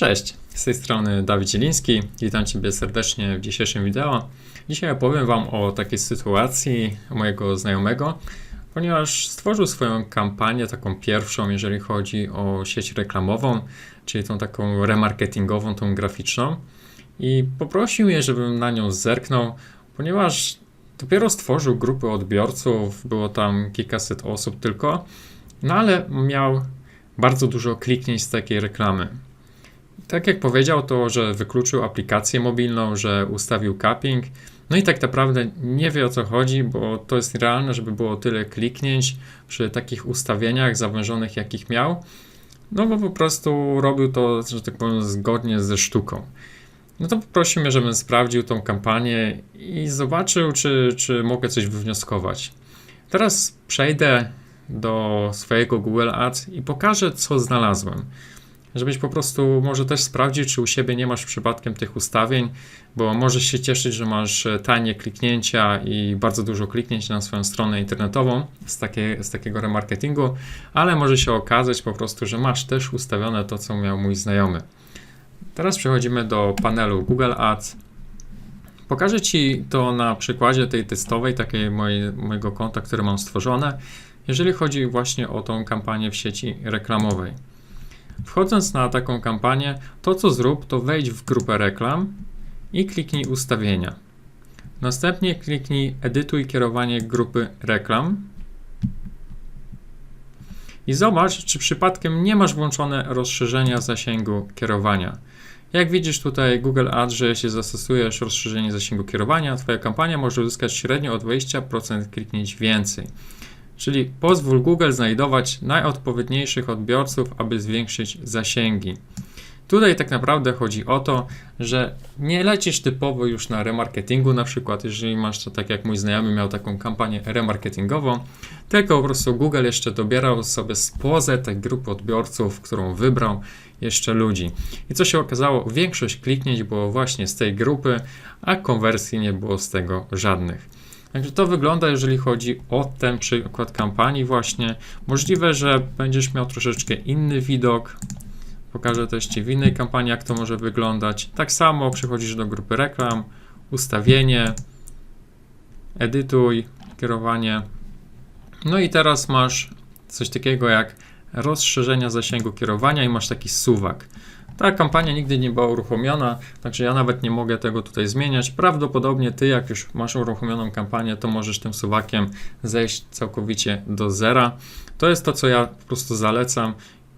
Cześć, z tej strony Dawid Zieliński. Witam Ciebie serdecznie w dzisiejszym wideo. Dzisiaj opowiem Wam o takiej sytuacji mojego znajomego, ponieważ stworzył swoją kampanię, taką pierwszą, jeżeli chodzi o sieć reklamową, czyli tą taką remarketingową, tą graficzną. I poprosił mnie, żebym na nią zerknął, ponieważ dopiero stworzył grupę odbiorców, było tam kilkaset osób tylko, no ale miał bardzo dużo kliknięć z takiej reklamy. Tak jak powiedział, to że wykluczył aplikację mobilną, że ustawił capping. No i tak naprawdę nie wie o co chodzi, bo to jest realne, żeby było tyle kliknięć przy takich ustawieniach zawężonych, jakich miał. No bo po prostu robił to, że tak powiem, zgodnie ze sztuką. No to poprosił mnie, żebym sprawdził tą kampanię i zobaczył, czy, czy mogę coś wywnioskować. Teraz przejdę do swojego Google Ads i pokażę, co znalazłem żebyś po prostu może też sprawdził, czy u siebie nie masz przypadkiem tych ustawień, bo możesz się cieszyć, że masz e, tanie kliknięcia i bardzo dużo kliknięć na swoją stronę internetową z, takie, z takiego remarketingu, ale może się okazać po prostu, że masz też ustawione to, co miał mój znajomy. Teraz przechodzimy do panelu Google Ads. Pokażę Ci to na przykładzie tej testowej, takiej mojej, mojego konta, które mam stworzone, jeżeli chodzi właśnie o tą kampanię w sieci reklamowej. Wchodząc na taką kampanię, to co zrób, to wejdź w grupę reklam i kliknij ustawienia. Następnie kliknij edytuj kierowanie grupy reklam i zobacz, czy przypadkiem nie masz włączone rozszerzenia zasięgu kierowania. Jak widzisz tutaj Google Ads, że jeśli zastosujesz rozszerzenie zasięgu kierowania, Twoja kampania może uzyskać średnio o 20% kliknięć więcej. Czyli pozwól Google znajdować najodpowiedniejszych odbiorców, aby zwiększyć zasięgi. Tutaj tak naprawdę chodzi o to, że nie lecisz typowo już na remarketingu, na przykład, jeżeli masz to tak jak mój znajomy miał taką kampanię remarketingową, tylko po prostu Google jeszcze dobierał sobie spoza tej grupy odbiorców, którą wybrał, jeszcze ludzi. I co się okazało? Większość kliknięć było właśnie z tej grupy, a konwersji nie było z tego żadnych. Także to wygląda, jeżeli chodzi o ten przykład kampanii właśnie. Możliwe, że będziesz miał troszeczkę inny widok. Pokażę też Ci w innej kampanii, jak to może wyglądać. Tak samo przychodzisz do grupy reklam, ustawienie, edytuj, kierowanie. No i teraz masz coś takiego jak rozszerzenia zasięgu kierowania i masz taki suwak. Ta kampania nigdy nie była uruchomiona, także ja nawet nie mogę tego tutaj zmieniać. Prawdopodobnie ty, jak już masz uruchomioną kampanię, to możesz tym suwakiem zejść całkowicie do zera. To jest to, co ja po prostu zalecam.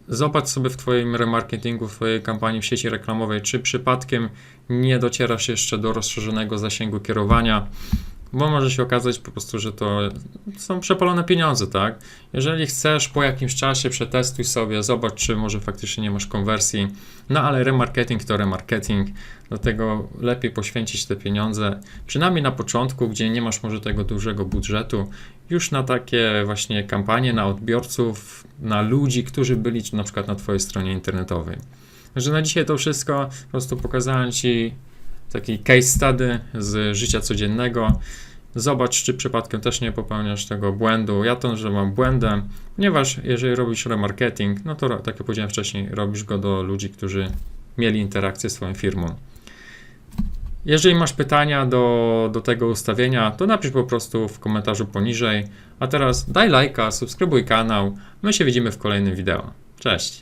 Zobacz sobie w Twoim remarketingu, w Twojej kampanii w sieci reklamowej, czy przypadkiem nie docierasz jeszcze do rozszerzonego zasięgu kierowania bo może się okazać po prostu, że to są przepalone pieniądze, tak? Jeżeli chcesz po jakimś czasie przetestuj sobie, zobacz, czy może faktycznie nie masz konwersji, no ale remarketing to remarketing, dlatego lepiej poświęcić te pieniądze, przynajmniej na początku, gdzie nie masz może tego dużego budżetu, już na takie właśnie kampanie, na odbiorców, na ludzi, którzy byli na przykład na Twojej stronie internetowej. Także na dzisiaj to wszystko, po prostu pokazałem Ci taki case study z życia codziennego. Zobacz, czy przypadkiem też nie popełniasz tego błędu. Ja to, mam błędem, ponieważ jeżeli robisz remarketing, no to tak jak powiedziałem wcześniej, robisz go do ludzi, którzy mieli interakcję z Twoją firmą. Jeżeli masz pytania do, do tego ustawienia, to napisz po prostu w komentarzu poniżej. A teraz daj lajka, subskrybuj kanał. My się widzimy w kolejnym wideo. Cześć!